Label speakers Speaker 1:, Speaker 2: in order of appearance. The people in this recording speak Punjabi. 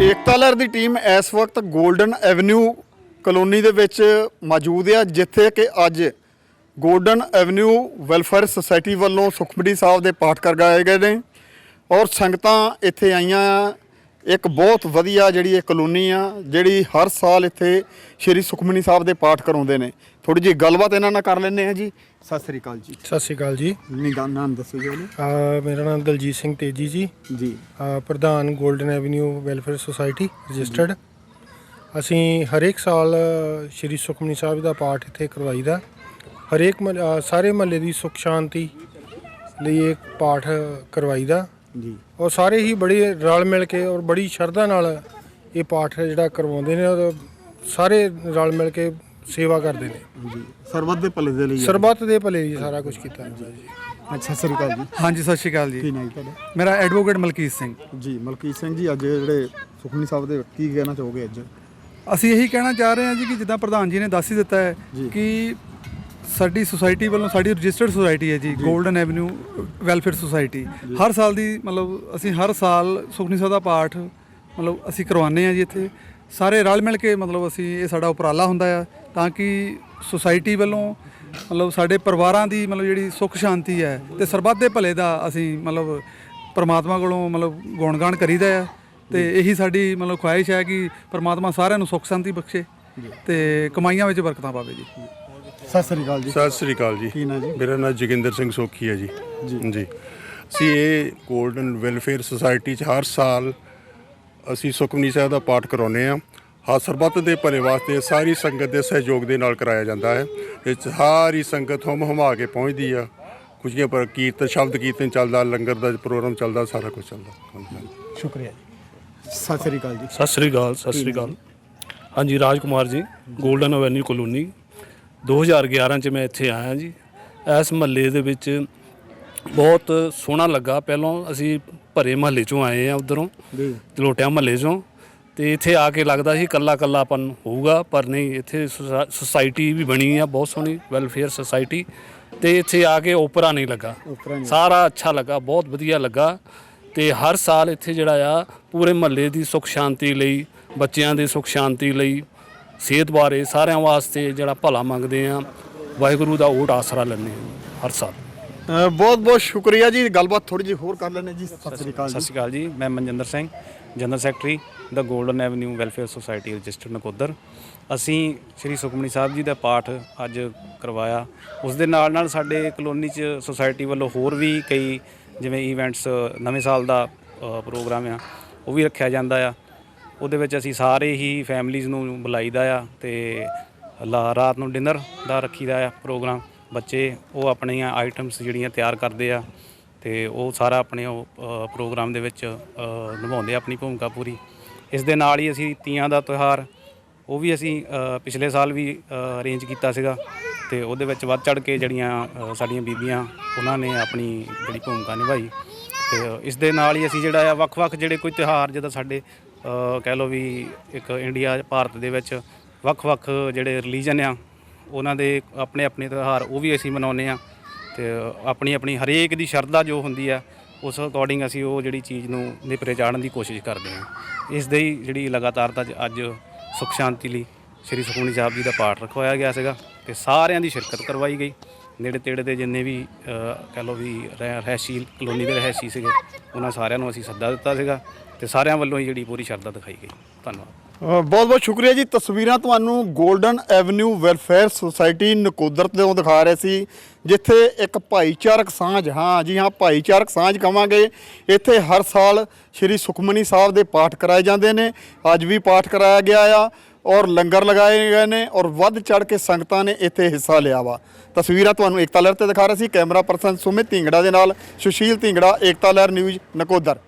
Speaker 1: ਏਕਤਾ ਲਹਿਰ ਦੀ ਟੀਮ ਇਸ ਵਕਤ 골ਡਨ ਐਵਨਿਊ ਕਲੋਨੀ ਦੇ ਵਿੱਚ ਮੌਜੂਦ ਹੈ, ਜਿੱਥੇ ਕਿ ਅੱਜ 골ਡਨ ਐਵਨਿਊ ਵੈਲਫੇਅਰ ਸੁਸਾਇਟੀ ਵੱਲੋਂ ਸੁਖਮਨੀ ਸਾਹਿਬ ਦੇ ਪਾਠ ਕਰਵਾਏ ਗਏ ਨੇ ਔਰ ਸੰਗਤਾਂ ਇੱਥੇ ਆਈਆਂ ਆ ਇੱਕ ਬਹੁਤ ਵਧੀਆ ਜਿਹੜੀ ਇਹ ਕਲੋਨੀ ਆ ਜਿਹੜੀ ਹਰ ਸਾਲ ਇੱਥੇ ਸ਼੍ਰੀ ਸੁਖਮਨੀ ਸਾਹਿਬ ਦੇ ਪਾਠ ਕਰਾਉਂਦੇ ਨੇ। ਥੋੜੀ ਜਿਹੀ ਗੱਲਬਾਤ ਇਹਨਾਂ ਨਾਲ ਕਰ ਲੈਂਦੇ ਆ ਜੀ। ਸਤਿ ਸ੍ਰੀ ਅਕਾਲ ਜੀ।
Speaker 2: ਸਤਿ ਸ਼੍ਰੀ ਅਕਾਲ ਜੀ।
Speaker 1: ਨਿਗਾਹ ਨਾਮ ਦੱਸੋ ਜੀ
Speaker 2: ਅ, ਮੇਰਾ ਨਾਮ ਦਲਜੀਤ ਸਿੰਘ ਤੇਜੀ ਜੀ।
Speaker 1: ਜੀ।
Speaker 2: ਅ, ਪ੍ਰਧਾਨ golden avenue welfare society registered. ਅਸੀਂ ਹਰੇਕ ਸਾਲ ਸ਼੍ਰੀ ਸੁਖਮਨੀ ਸਾਹਿਬ ਦਾ ਪਾਠ ਇੱਥੇ ਕਰਵਾਈਦਾ। ਹਰੇਕ ਮਹੱਲ- ਸਾਰੇ ਮਹੱਲੇ ਦੀ ਸੁਖ ਸ਼ਾਂਤੀ ਲਈ ਇੱਕ ਪਾਠ ਕਰਵਾਈਦਾ।
Speaker 1: ਜੀ।
Speaker 2: ਔਰ ਸਾਰੇ ਹੀ ਬੜੀ ਰਲ ਮਿਲ ਕੇ ਔਰ ਬੜੀ ਸ਼ਰਧਾ ਨਾਲ ਇਹ ਪਾਠ ਜਿਹੜਾ ਕਰਵਾਉਂਦੇ ਨੇ ਔਰ ਸਾਰੇ ਰਲ ਮਿਲ ਕੇ ਸੇਵਾ ਕਰਦੇ ਨੇ।
Speaker 1: ਜੀ ਸਰਬੱਤ ਦੇ ਭਲੇ ਦੇ ਲਈ
Speaker 2: ਸਰਬੱਤ ਦੇ ਭਲੇ ਲਈ ਸਾਰਾ ਕੁਝ ਕੀਤਾ ਜਾਂਦਾ ਜੀ।
Speaker 1: ਅੱਛਾ ਸਤਿ ਸ੍ਰੀ ਅਕਾਲ ਜੀ।
Speaker 3: ਹਾਂਜੀ ਸਤਿ ਸ਼੍ਰੀ ਅਕਾਲ
Speaker 1: ਕੀ
Speaker 3: ਜੀ
Speaker 1: ਨਾਮ ਹੈ ਤੁਹਾਡਾ?
Speaker 3: ਮੇਰਾ ਐਡਵੋਕੇਟ ਮਲਕੀਤ ਸਿੰਘ।
Speaker 1: ਜੀ ਮਲਕੀਤ ਸਿੰਘ ਜੀ ਅੱਜ ਜਿਹੜੇ ਸੁਖਮਨੀ ਸਾਹਿਬ ਦੇ ਕੀ ਕਹਿਣਾ ਚਾਹੋਗੇ ਅੱਜ?
Speaker 3: ਅਸੀਂ ਇਹੀ ਕਹਿਣਾ ਚਾਹ ਰਹੇ ਹਾਂ ਜੀ ਕਿ ਜਿੱਦਾਂ ਪ੍ਰਧਾਨ ਜੀ ਨੇ ਦੱਸ ਹੀ ਦਿੱਤਾ ਹੈ
Speaker 1: ਜੀ।
Speaker 3: ਕਿ ਸਾਡੀ ਸੁਸਾਇਟੀ ਵੱਲੋਂ ਸਾਡੀ ਰਜਿਸਟਰਡ ਸੁਸਾਇਟੀ ਹੈ ਜੀ 골ਡਨ ਐਵਨਿਊ ਵੈਲਫੇਅਰ ਸੁਸਾਇਟੀ ਹਰ ਸਾਲ ਦੀ ਮਤਲਬ ਅਸੀਂ ਹਰ ਸਾਲ ਸੁਖਨੀ ਸਾਹਿਬ ਦਾ ਪਾਠ ਮਤਲਬ ਅਸੀਂ ਕਰਵਾਉਂਦੇ ਹਾਂ ਜੀ ਇੱਥੇ। ਸਾਰੇ ਰਲ ਮਿਲ ਕੇ ਮਤਲਬ ਅਸੀਂ ਇਹ ਸਾਡਾ ਉਪਰਾਲਾ ਹੁੰਦਾ ਆ ਤਾਂ ਕਿ ਸੁਸਾਇਟੀ ਵੱਲੋਂ ਮਤਲਬ ਸਾਡੇ ਪਰਿਵਾਰਾਂ ਦੀ ਮਤਲਬ ਜਿਹੜੀ ਸੁੱਖ ਸ਼ਾਂਤੀ ਹੈ ਤੇ ਸਰਬੱਤ ਦੇ ਭਲੇ ਦਾ ਅਸੀਂ ਮਤਲਬ ਪਰਮਾਤਮਾ ਕੋਲੋਂ ਮਤਲਬ ਗੁਣਗਾਨ ਕਰੀਦਾ ਆ ਤੇ ਇਹੀ ਸਾਡੀ ਮਤਲਬ ਖੁਆਇਸ਼ ਹੈ ਕਿ ਪਰਮਾਤਮਾ ਸਾਰਿਆਂ ਨੂੰ ਸੁੱਖ ਸ਼ਾਂਤੀ ਬਖਸ਼ੇ ਤੇ ਕਮਾਈਆਂ ਵਿੱਚ ਬਰਕਤਾਂ ਪਾਵੇ ਜੀ।
Speaker 1: ਸਤਿ ਸ੍ਰੀ ਅਕਾਲ ਜੀ।
Speaker 4: ਸਤਿ ਸ੍ਰੀ ਅਕਾਲ ਜੀ।
Speaker 1: ਕੀ ਨਾਂ ਜੀ?
Speaker 4: ਮੇਰਾ ਨਾਮ ਜੋਗਿੰਦਰ ਸਿੰਘ ਸੋਖੀ ਹੈ ਜੀ।
Speaker 1: ਜੀ।
Speaker 4: ਅਸੀਂ ਇਹ 골ਡਨ ਵੈਲਫੇਅਰ ਸੁਸਾਇਟੀ 'ਚ ਹਰ ਸਾਲ ਅਸੀਂ ਸੁਖਮਨੀ ਸਾਹਿਬ ਦਾ ਪਾਠ ਕਰਾਉਂਦੇ ਆ ਹਾਂ ਸਰਬੱਤ ਦੇ ਭਲੇ ਵਾਸਤੇ ਸਾਰੀ ਸੰਗਤ ਦੇ ਸਹਿਯੋਗ ਦੇ ਨਾਲ ਕਰਾਇਆ ਜਾਂਦਾ ਹੈ। ਇਹ 'ਚ ਸਾਰੀ ਸੰਗਤ ਹਮ ਹਮਾ ਕੇ ਪਹੁੰਚਦੀ ਆ। ਖੁਸ਼ੀਆਂ ਪਰ ਕੀਰਤਨ ਸ਼ਬਦ ਕੀਰਤਨ ਚੱਲਦਾ ਲੰਗਰ ਦਾ ਪ੍ਰੋਗਰਾਮ ਚੱਲਦਾ ਸਾਰਾ ਕੁਝ ਚੱਲਦਾ।
Speaker 1: ਸ਼ੁਕਰੀਆ ਜੀ। ਸਤਿ ਸ੍ਰੀ ਅਕਾਲ ਜੀ।
Speaker 5: ਸਤਿ ਸ੍ਰੀ ਅਕਾਲ ਸਤਿ ਸ੍ਰੀ ਅਕਾਲ। ਹਾਂਜੀ Raj Kumar ji golden avenue colony 2011 ਚ ਮੈਂ ਇੱਥੇ ਆਇਆ ਜੀ। ਇਸ ਮਹੱਲੇ ਦੇ ਵਿੱਚ ਬਹੁਤ ਸੋਹਣਾ ਲੱਗਾ। ਪਹਿਲਾਂ ਅਸੀਂ ਭਰੇ ਮਹੱਲੇ ਚੋਂ ਆਏ ਆ ਉਧਰੋਂ
Speaker 1: ਜੀ।
Speaker 5: ਤਲੋਟਿਆ ਮਹੱਲੇ ਚੋਂ। ਤੇ ਇੱਥੇ ਆ ਕੇ ਲੱਗਦਾ ਸੀ ਕੱਲਾ ਕੱਲਾਪਨ ਹੋਊਗਾ ਪਰ ਨਹੀਂ ਇੱਥੇ ਸੁਸਾ- ਸੁਸਾਇਟੀ ਵੀ ਬਣੀ ਆ ਬਹੁਤ ਸੋਹਣੀ ਵੈਲਫੇਅਰ ਸੁਸਾਇਟੀ। ਤੇ ਇੱਥੇ ਆ ਕੇ ਓਪਰਾ ਨਹੀਂ ਲੱਗਾ। ਸਾਰਾ ਅੱਛਾ ਲੱਗਾ ਬਹੁਤ ਵਧੀਆ ਲੱਗਾ। ਤੇ ਹਰ ਸਾਲ ਇੱਥੇ ਜਿਹੜਾ ਆ ਪੂਰੇ ਮਹੱਲੇ ਦੀ ਸੁੱਖ ਸ਼ਾਂਤੀ ਲਈ ਬੱਚਿਆਂ ਦੀ ਸੁੱਖ ਸ਼ਾਂਤੀ ਲਈ ਸਿਹਤ ਬਾਰੇ ਸਾਰਿਆਂ ਵਾਸਤੇ ਜਿਹੜਾ ਭਲਾ ਮੰਗਦੇ ਆ ਵਾਹਿਗੁਰੂ ਦਾ ਓਟ ਆਸਰਾ ਲੈਂਦੇ ਆ ਹਰ ਸਾਲ।
Speaker 1: ਬਹੁਤ ਬਹੁਤ ਸ਼ੁਕਰੀਆ ਜੀ। ਗੱਲਬਾਤ ਥੋੜੀ ਜਿਹੀ ਹੋਰ ਕਰ ਲੈਣੇ ਜੀ। ਸਤਿ ਸ੍ਰੀ ਅਕਾਲ
Speaker 6: ਸਤਿ
Speaker 1: ਜੀ।
Speaker 6: ਸ਼੍ਰੀ ਅਕਾਲ ਜੀ। ਮੈਂ ਮਨਜਿੰਦਰ ਸਿੰਘ ਜਨਰਲ ਸੈਕਟਰੀ ਦਾ golden avenue welfare society registered Nakodar. ਅਸੀਂ ਸ੍ਰੀ ਸੁਖਮਨੀ ਸਾਹਿਬ ਜੀ ਦਾ ਪਾਠ ਅੱਜ ਕਰਵਾਇਆ। ਉਸ ਦੇ ਨਾਲ ਨਾਲ ਸਾਡੇ ਕਲੋਨੀ 'ਚ ਸੁਸਾਇਟੀ ਵੱਲੋਂ ਹੋਰ ਵੀ ਕਈ ਜਿਵੇਂ ਇਵੈਂਟਸ ਨਵੇਂ ਸਾਲ ਦਾ ਪ੍ਰੋਗਰਾਮ ਆ ਉਹ ਵੀ ਰੱਖਿਆ ਜਾਂਦਾ ਆ। ਉਹਦੇ ਵਿੱਚ ਅਸੀਂ ਸਾਰੇ ਹੀ ਫੈਮਲੀਆਂ ਨੂੰ ਬੁਲਾਈਦਾ ਆ ਤੇ ਲਾ- ਰਾਤ ਨੂੰ ਡਿਨਰ ਦਾ ਰੱਖੀਦਾ ਆ ਪ੍ਰੋਗਰਾਮ ਬੱਚੇ ਉਹ ਆਪਣੀਆਂ ਆਈਟਮਸ ਜਿਹੜੀਆਂ ਤਿਆਰ ਕਰਦੇ ਆ ਤੇ ਉਹ ਸਾਰਾ ਆਪਣੇ ਉਹ ਪ੍ਰੋਗਰਾਮ ਦੇ ਵਿੱਚ ਨਿਭਾਉਂਦੇ ਆ ਆਪਣੀ ਭੂਮਿਕਾ ਪੂਰੀ। ਇਸ ਦੇ ਨਾਲ ਹੀ ਅਸੀਂ ਤੀਆਂ ਦਾ ਤਿਉਹਾਰ, ਉਹ ਵੀ ਅਸੀਂ ਪਿਛਲੇ ਸਾਲ ਵੀ ਅਰੇਂਜ ਕੀਤਾ ਸੀਗਾ ਤੇ ਉਹਦੇ ਵਿੱਚ ਵੱਧ ਚੜ ਕੇ ਜਿਹੜੀਆਂ ਸਾਡੀਆਂ ਬੀਬੀਆਂ, ਉਹਨਾਂ ਨੇ ਆਪਣੀ ਜਿਹੜੀ ਭੂਮਿਕਾ ਨਿਭਾਈ। ਤੇ ਇਸ ਦੇ ਨਾਲ ਹੀ ਅਸੀਂ ਜਿਹੜਾ ਆ ਵੱਖ-ਵੱਖ ਜਿਹੜੇ ਕੋਈ ਤਿਉਹਾਰ ਜਿਹਦਾ ਸਾਡੇ ਕਹਿ ਲਓ ਵੀ ਇੱਕ ਇੰਡੀਆ, ਭਾਰਤ ਦੇ ਵਿੱਚ ਵੱਖ-ਵੱਖ ਜਿਹੜੇ ਰਿਲੀਜਨ ਆ, ਉਹਨਾਂ ਦੇ ਆਪਣੇ ਆਪਣੇ ਤਿਉਹਾਰ ਉਹ ਵੀ ਅਸੀਂ ਮਨਾਉਂਦੇ ਆ ਤੇ ਆਪਣੀ ਆਪਣੀ ਹਰੇਕ ਦੀ ਸ਼ਰਧਾ ਜੋ ਹੁੰਦੀ ਆ, ਉਸ ਅਕੋਰਡਿੰਗ ਅਸੀਂ ਉਹ ਜਿਹੜੀ ਚੀਜ਼ ਨੂੰ ਨਿਪਰੇ ਚਾੜਨ ਦੀ ਕੋਸ਼ਿਸ਼ ਕਰਦੇ ਹਾਂ। ਇਸ ਦੇ ਹੀ ਜਿਹੜੀ ਲਗਾਤਾਰਤਾ 'ਚ ਅੱਜ ਸੁਖ ਸ਼ਾਂਤੀ ਲਈ ਸ੍ਰੀ ਸੁਖਮਨੀ ਸਾਹਿਬ ਜੀ ਦਾ ਪਾਠ ਰਖਵਾਇਆ ਗਿਆ ਸੀਗਾ ਤੇ ਸਾਰਿਆਂ ਦੀ ਸ਼ਿਰਕਤ ਕਰਵਾਈ ਗਈ। ਨੇੜੇ ਤੇੜੇ ਦੇ ਜਿੰਨੇ ਵੀ ਅ, ਕਹਿ ਲਓ ਵੀ ਰਹਿ- ਰਹਿਸ਼ੀ ਕਲੋਨੀ ਦੇ ਰਹਿਸ਼ੀ ਸੀਗੇ ਉਹਨਾਂ ਸਾਰਿਆਂ ਨੂੰ ਅਸੀਂ ਸੱਦਾ ਦਿੱਤਾ ਸੀਗਾ ਤੇ ਸਾਰਿਆਂ ਵੱਲੋਂ ਹੀ ਜਿਹੜੀ ਪੂਰੀ ਸ਼ਰਧਾ ਦਿਖਾਈ ਗਈ। ਧੰਨਵਾਦ।
Speaker 1: ਬਹੁਤ ਬਹੁਤ ਸ਼ੁਕਰੀਆ ਜੀ। ਤਸਵੀਰਾਂ ਤੁਹਾਨੂੰ golden avenue welfare society Nakodar ਤੋਂ ਦਿਖਾ ਰਹੇ ਸੀ ਜਿੱਥੇ ਇੱਕ ਭਾਈਚਾਰਕ ਸਾਂਝ ਹਾਂ ਜੀ ਹਾਂ ਭਾਈਚਾਰਕ ਸਾਂਝ ਕਵਾਂਗੇ। ਇੱਥੇ ਹਰ ਸਾਲ ਸ੍ਰੀ ਸੁਖਮਨੀ ਸਾਹਿਬ ਦੇ ਪਾਠ ਕਰਾਏ ਜਾਂਦੇ ਨੇ। ਅੱਜ ਵੀ ਪਾਠ ਕਰਾਇਆ ਗਿਆ ਆ। ਔਰ ਲੰਗਰ ਲਗਾਏ ਗਏ ਨੇ ਔਰ ਵੱਧ ਚੜ ਕੇ ਸੰਗਤਾਂ ਨੇ ਇੱਥੇ ਹਿੱਸਾ ਲਿਆ ਵਾ। ਤਸਵੀਰਾਂ ਤੁਹਾਨੂੰ ਏਕਤਾ ਲਹਿਰ ਤੇ ਦਿਖਾ ਰਹੇ ਸੀ। ਕੈਮਰਾ ਪਰਸਨ ਸੁਮਿਤ ਢਿੰਗੜਾ ਦੇ ਨਾਲ ਸੁਸ਼ੀਲ ਢਿੰਗੜਾ, ਏਕਤਾ ਲਹਿਰ ਨਿਊਜ਼ ਨਕੋਦਰ।